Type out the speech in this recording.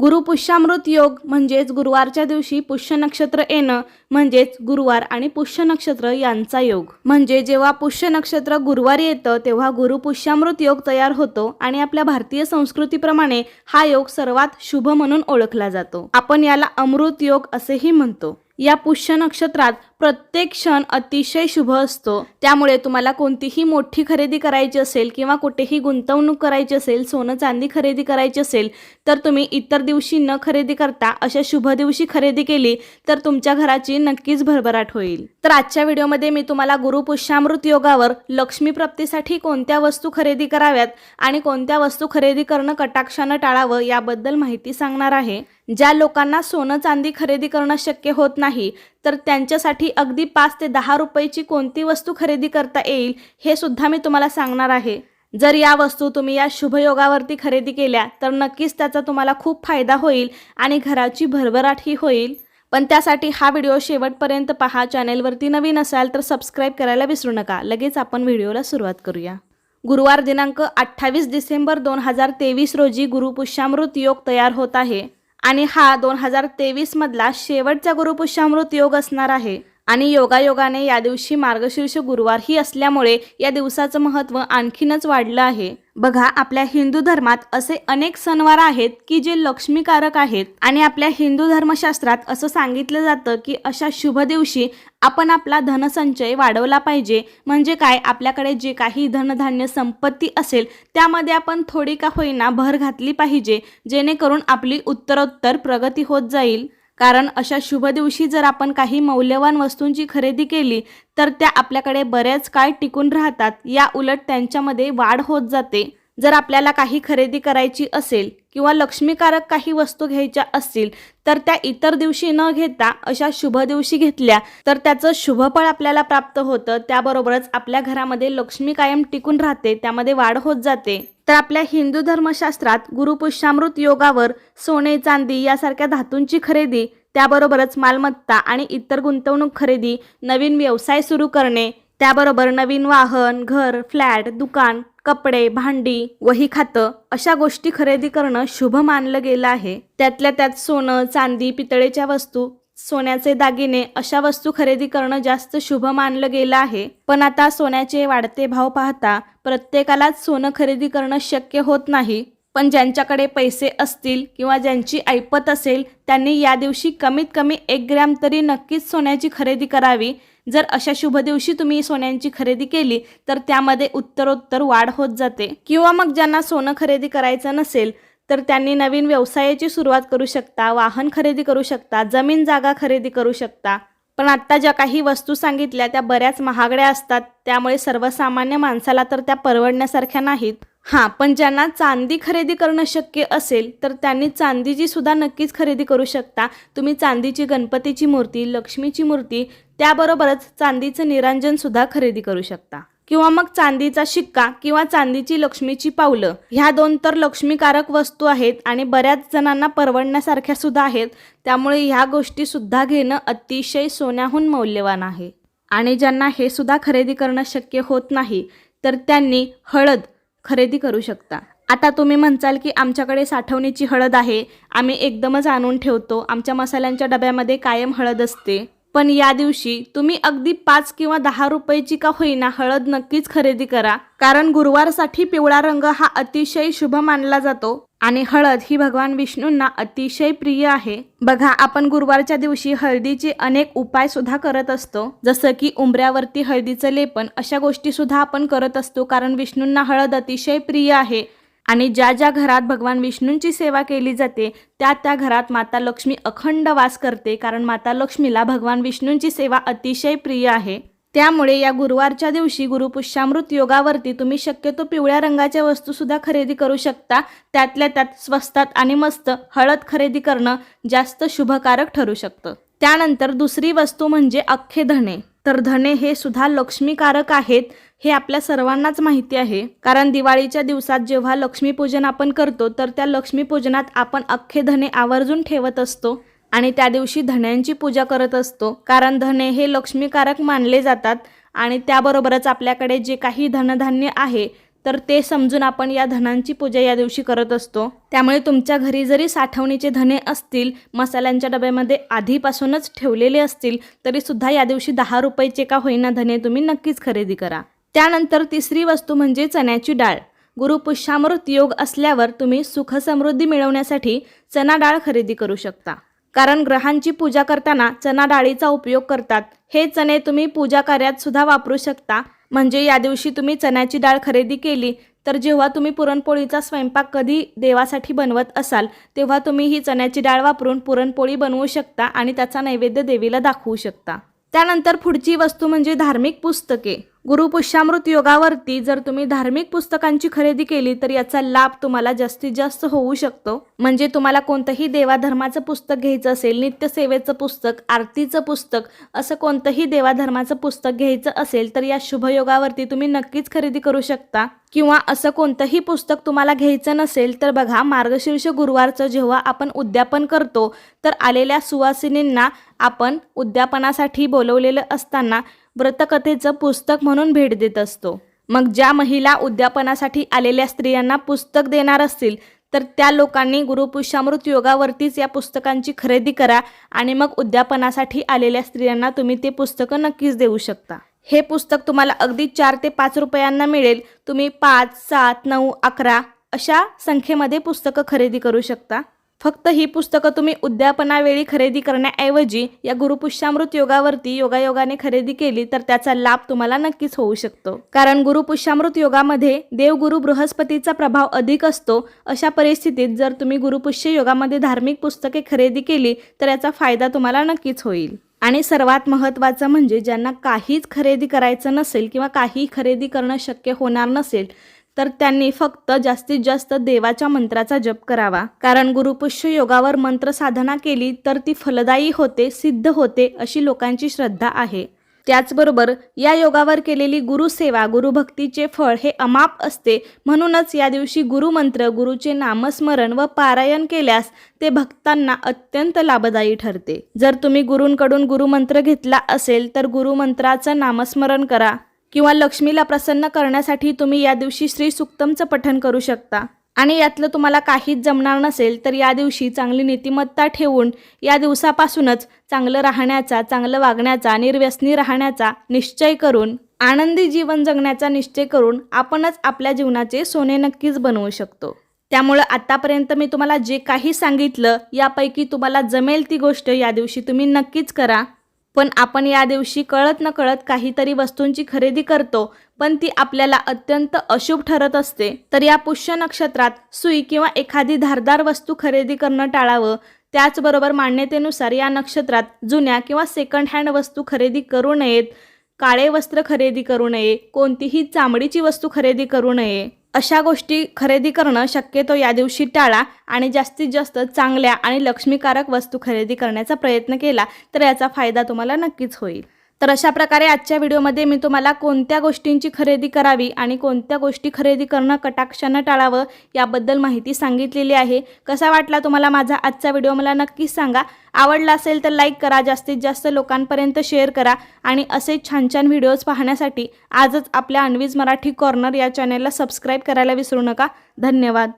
गुरुपुष्यामृत योग म्हणजेच गुरुवारच्या दिवशी पुष्य नक्षत्र येणं म्हणजेच गुरुवार आणि पुष्य नक्षत्र यांचा योग. म्हणजे जेव्हा पुष्य नक्षत्र गुरुवारी येतं तेव्हा गुरुपुष्यामृत योग तयार होतो आणि आपल्या भारतीय संस्कृतीप्रमाणे हा योग सर्वात शुभ म्हणून ओळखला जातो. आपण याला अमृत योग असेही म्हणतो. या पुष्य नक्षत्रात प्रत्येक क्षण अतिशय शुभ असतो. त्यामुळे तुम्हाला कोणतीही मोठी खरेदी करायची असेल किंवा कुठेही गुंतवणूक करायची असेल सोनं चांदी खरेदी करायची असेल तर तुम्ही इतर दिवशी न खरेदी करता अशा शुभ दिवशी खरेदी केली तर तुमच्या घराची नक्कीच भरभराट होईल. तर आजच्या व्हिडिओमध्ये मी तुम्हाला गुरुपुष्यामृत योगावर लक्ष्मी प्राप्तीसाठी कोणत्या वस्तू खरेदी कराव्यात आणि कोणत्या वस्तू खरेदी करणं कटाक्षानं टाळावं याबद्दल माहिती सांगणार आहे. ज्या लोकांना सोनं चांदी खरेदी करणं शक्य होत नाही तर त्यांच्यासाठी अगदी पाच ते दहा रुपयाची कोणती वस्तू खरेदी करता येईल हे सुद्धा मी तुम्हाला सांगणार आहे. जर या वस्तू तुम्ही या शुभयोगावरती खरेदी केल्या तर नक्कीच त्याचा तुम्हाला खूप फायदा होईल आणि घराची भरभराटही होईल. पण त्यासाठी हा व्हिडिओ शेवटपर्यंत पहा चॅनेलवरती नवीन असाल तर सबस्क्राईब करायला विसरू नका. लगेच आपण व्हिडिओला सुरुवात करूया. गुरुवार दिनांक अठ्ठावीस डिसेंबर दोन हजार तेवीस रोजी गुरुपुष्यामृत योग तयार होत आहे आणि हा दोन हजार तेवीसमधला शेवटचा गुरुपुष्यामृत योग असणार आहे. आणि योगायोगाने या दिवशी मार्गशीर्ष गुरुवारही असल्यामुळे या दिवसाचं महत्त्व आणखीनच वाढलं आहे. बघा आपल्या हिंदू धर्मात असे अनेक सणवार आहेत की जे लक्ष्मीकारक आहेत. आणि आपल्या हिंदू धर्मशास्त्रात असं सांगितलं जातं की अशा शुभ दिवशी आपण आपला धनसंचय वाढवला पाहिजे. म्हणजे काय? आपल्याकडे जे काही धनधान्य संपत्ती असेल त्यामध्ये आपण थोडी का होईना भर घातली पाहिजे जेणेकरून आपली उत्तरोत्तर प्रगती होत जाईल. कारण अशा शुभ दिवशी जर आपण काही मौल्यवान वस्तूंची खरेदी केली तर त्या आपल्याकडे बऱ्याच काळ टिकून राहतात. या उलट त्यांच्यामध्ये वाढ होत जाते. जर आपल्याला काही खरेदी करायची असेल किंवा लक्ष्मीकारक काही वस्तू घ्यायच्या असतील तर त्या इतर दिवशी न घेता अशा शुभ दिवशी घेतल्या तर त्याचं शुभफळ आपल्याला प्राप्त होतं. त्याबरोबरच आपल्या घरामध्ये लक्ष्मी कायम टिकून राहते. त्यामध्ये वाढ होत जाते. तर आपल्या हिंदू धर्मशास्त्रात गुरुपुष्यामृत योगावर सोने चांदी यासारख्या धातूंची खरेदी त्याबरोबरच मालमत्ता आणि इतर गुंतवणूक खरेदी नवीन व्यवसाय सुरू करणे त्याबरोबर नवीन वाहन घर फ्लॅट दुकान कपडे भांडी वही खातं अशा गोष्टी खरेदी करणं शुभ मानलं गेलं आहे. त्यातल्या त्यात सोनं चांदी पितळेच्या वस्तू सोन्याचे दागिने अशा वस्तू खरेदी करणं जास्त शुभ मानलं गेलं आहे. पण आता सोन्याचे वाढते भाव पाहता प्रत्येकालाच सोनं खरेदी करणं शक्य होत नाही. पण ज्यांच्याकडे पैसे असतील किंवा ज्यांची ऐपत असेल त्यांनी या दिवशी कमीत कमी एक ग्रॅम तरी नक्कीच सोन्याची खरेदी करावी. जर अशा शुभ दिवशी तुम्ही सोन्यांची खरेदी केली तर त्यामध्ये उत्तरोत्तर वाढ होत जाते. किंवा मग ज्यांना सोनं खरेदी करायचं नसेल तर त्यांनी नवीन व्यवसायाची सुरुवात करू शकता वाहन खरेदी करू शकता जमीन जागा खरेदी करू शकता. पण आत्ता ज्या काही वस्तू सांगितल्या त्या बऱ्याच महागड्या असतात. त्यामुळे सर्वसामान्य माणसाला तर त्या परवडण्यासारख्या नाहीत. हां पण ज्यांना चांदी खरेदी करणं शक्य असेल तर त्यांनी चांदीची सुद्धा नक्कीच खरेदी करू शकता. तुम्ही चांदीची गणपतीची मूर्ती लक्ष्मीची मूर्ती त्याबरोबरच चांदीचं निरांजनसुद्धा खरेदी करू शकता. किंवा मग चांदीचा शिक्का किंवा चांदीची लक्ष्मीची पावलं. ह्या दोन तर लक्ष्मीकारक वस्तू आहेत आणि बऱ्याच जणांना परवडण्यासारख्या सुद्धा आहेत. त्यामुळे ह्या गोष्टी सुद्धा घेणं अतिशय सोन्याहून मौल्यवान आहे. आणि ज्यांना हे सुद्धा खरेदी करणं शक्य होत नाही तर त्यांनी हळद खरेदी करू शकता. आता तुम्ही म्हणचाल की आमच्याकडे साठवणीची हळद आहे. आम्ही एकदमच आणून ठेवतो. आमच्या मसाल्यांच्या डब्यामध्ये कायम हळद असते. पण या दिवशी तुम्ही अगदी पाच किंवा दहा रुपयाची का होईना हळद नक्कीच खरेदी करा. कारण गुरुवारसाठी पिवळा रंग हा अतिशय शुभ मानला जातो आणि हळद ही भगवान विष्णूंना अतिशय प्रिय आहे. बघा आपण गुरुवारच्या दिवशी हळदीचे अनेक उपाय सुद्धा करत असतो. जसं की उंबऱ्यावरती हळदीचं लेपन अशा गोष्टी सुद्धा आपण करत असतो कारण विष्णूंना हळद अतिशय प्रिय आहे. आणि ज्या ज्या घरात भगवान विष्णूंची सेवा केली जाते त्या त्या घरात माता लक्ष्मी अखंड वास करते कारण माता लक्ष्मीला भगवान विष्णूंची सेवा अतिशय प्रिय आहे. त्यामुळे या गुरुवारच्या दिवशी गुरुपुष्यामृत योगावरती तुम्ही शक्यतो पिवळ्या रंगाच्या वस्तूसुद्धा खरेदी करू शकता. त्यातल्या त्यात स्वस्तात आणि मस्त हळद खरेदी करणं जास्त शुभकारक ठरू शकतं. त्यानंतर दुसरी वस्तू म्हणजे अख्खे धणे. तर धने हे सुद्धा लक्ष्मीकारक आहेत हे आपल्या सर्वांनाच माहिती आहे. कारण दिवाळीच्या दिवसात जेव्हा लक्ष्मीपूजन आपण करतो तर त्या लक्ष्मीपूजनात आपण अख्खे धने आवर्जून ठेवत असतो आणि त्या दिवशी धण्यांची पूजा करत असतो. कारण धने हे लक्ष्मीकारक मानले जातात आणि त्याबरोबरच आपल्याकडे जे काही धनधान्य आहे तर ते समजून आपण या धनांची पूजा या दिवशी करत असतो. त्यामुळे तुमच्या घरी जरी साठवणीचे धने असतील मसाल्यांच्या डब्यामध्ये आधीपासूनच ठेवलेले असतील तरी सुद्धा या दिवशी दहा रुपयाचे का होईना धने तुम्ही नक्कीच खरेदी करा. त्यानंतर तिसरी वस्तू म्हणजे चण्याची डाळ. गुरुपुष्यामृत योग असल्यावर तुम्ही सुखसमृद्धी मिळवण्यासाठी चना डाळ खरेदी करू शकता. कारण ग्रहांची पूजा करताना चना डाळीचा उपयोग करतात. हे चणे तुम्ही पूजा कार्यात सुद्धा वापरू शकता. म्हणजे या दिवशी तुम्ही चण्याची डाळ खरेदी केली तर जेव्हा तुम्ही पुरणपोळीचा स्वयंपाक कधी देवासाठी बनवत असाल तेव्हा तुम्ही ही चण्याची डाळ वापरून पुरणपोळी बनवू शकता आणि त्याचा नैवेद्य देवीला दाखवू शकता. त्यानंतर पुढची वस्तू म्हणजे धार्मिक पुस्तके. गुरुपुष्यामृत योगावरती जर तुम्ही धार्मिक पुस्तकांची खरेदी केली तर याचा लाभ तुम्हाला जास्तीत जास्त होऊ शकतो. म्हणजे तुम्हाला कोणतंही देवाधर्माचं पुस्तक घ्यायचं असेल नित्यसेवेचं पुस्तक आरतीचं पुस्तक असं कोणतंही देवाधर्माचं पुस्तक घ्यायचं असेल तर या शुभयोगावरती तुम्ही नक्कीच खरेदी करू शकता. किंवा असं कोणतंही पुस्तक तुम्हाला घ्यायचं नसेल तर बघा मार्गशीर्ष गुरुवारचं जेव्हा आपण उद्यापन करतो तर आलेल्या सुवासिनींना आपण उद्यापनासाठी बोलवलेलं असताना व्रतकथेचं पुस्तक म्हणून भेट देत असतो. मग ज्या महिला उद्यापनासाठी आलेल्या स्त्रियांना पुस्तक देणार असतील तर त्या लोकांनी गुरुपुष्यामृत योगावरतीच या पुस्तकांची खरेदी करा आणि मग उद्यापनासाठी आलेल्या स्त्रियांना तुम्ही ते पुस्तकं नक्कीच देऊ शकता. हे पुस्तक तुम्हाला अगदी चार ते पाच रुपयांना मिळेल. तुम्ही पाच सात नऊ अकरा अशा संख्येमध्ये पुस्तकं खरेदी करू शकता. फक्त ही पुस्तकं तुम्ही उद्यापनावेळी खरेदी करण्याऐवजी या गुरुपुष्यामृत योगावरती योगायोगाने खरेदी केली तर त्याचा लाभ तुम्हाला नक्कीच होऊ शकतो. कारण गुरुपुष्यामृत योगामध्ये देवगुरु बृहस्पतीचा प्रभाव अधिक असतो. अशा परिस्थितीत जर तुम्ही गुरुपुष्य योगामध्ये धार्मिक पुस्तके खरेदी केली तर याचा फायदा तुम्हाला नक्कीच होईल. आणि सर्वात महत्त्वाचं म्हणजे ज्यांना काहीच खरेदी करायचं नसेल किंवा काही खरेदी करणं शक्य होणार नसेल तर त्यांनी फक्त जास्तीत जास्त देवाच्या मंत्राचा जप करावा. कारण गुरुपुष्य योगावर मंत्र साधना केली तर ती फलदायी होते सिद्ध होते अशी लोकांची श्रद्धा आहे. त्याचबरोबर या योगावर केलेली गुरुसेवा गुरुभक्तीचे फळ हे अमाप असते. म्हणूनच या दिवशी गुरुमंत्र गुरुचे नामस्मरण व पारायण केल्यास ते भक्तांना अत्यंत लाभदायी ठरते. जर तुम्ही गुरूंकडून गुरुमंत्र घेतला असेल तर गुरुमंत्राचं नामस्मरण करा. किंवा लक्ष्मीला प्रसन्न करण्यासाठी तुम्ही या दिवशी श्री सुक्तमचं पठण करू शकता. आणि यातलं तुम्हाला काहीच जमणार नसेल तर या दिवशी चांगली नीतिमत्ता ठेवून या दिवसापासूनच चांगलं राहण्याचा चांगलं वागण्याचा निर्व्यसनी राहण्याचा निश्चय करून आनंदी जीवन जगण्याचा निश्चय करून आपणच आपल्या जीवनाचे सोने नक्कीच बनवू शकतो. त्यामुळं आतापर्यंत मी तुम्हाला जे काही सांगितलं यापैकी तुम्हाला जमेल ती गोष्ट या दिवशी तुम्ही नक्कीच करा. पण आपण या दिवशी कळत न कळत काहीतरी वस्तूंची खरेदी करतो पण ती आपल्याला अत्यंत अशुभ ठरत असते. तर या पुष्य नक्षत्रात सुई किंवा एखादी धारदार वस्तू खरेदी करणं टाळावं. त्याचबरोबर मान्यतेनुसार या नक्षत्रात जुन्या किंवा सेकंड हँड वस्तू खरेदी करू नयेत काळे वस्त्र खरेदी करू नये कोणतीही चामडीची वस्तू खरेदी करू नये. अशा गोष्टी खरेदी करणं शक्यतो या दिवशी टाळा आणि जास्तीत जास्त चांगल्या आणि लक्ष्मीकारक वस्तू खरेदी करण्याचा प्रयत्न केला तर याचा फायदा तुम्हाला नक्कीच होईल. तर अशा प्रकारे आजच्या व्हिडिओमध्ये मी तुम्हाला कोणत्या गोष्टींची खरेदी करावी आणि कोणत्या गोष्टी खरेदी करणं कटाक्षानं टाळावं याबद्दल माहिती सांगितलेली आहे. कसा वाटला तुम्हाला माझा आजचा व्हिडिओ मला नक्कीच सांगा. आवडला असेल तर लाईक करा जास्तीत जास्त लोकांपर्यंत शेअर करा आणि असे छान छान व्हिडिओज पाहण्यासाठी आजच आपल्या अनवीज मराठी कॉर्नर या चॅनेलला सबस्क्राईब करायला विसरू नका. धन्यवाद.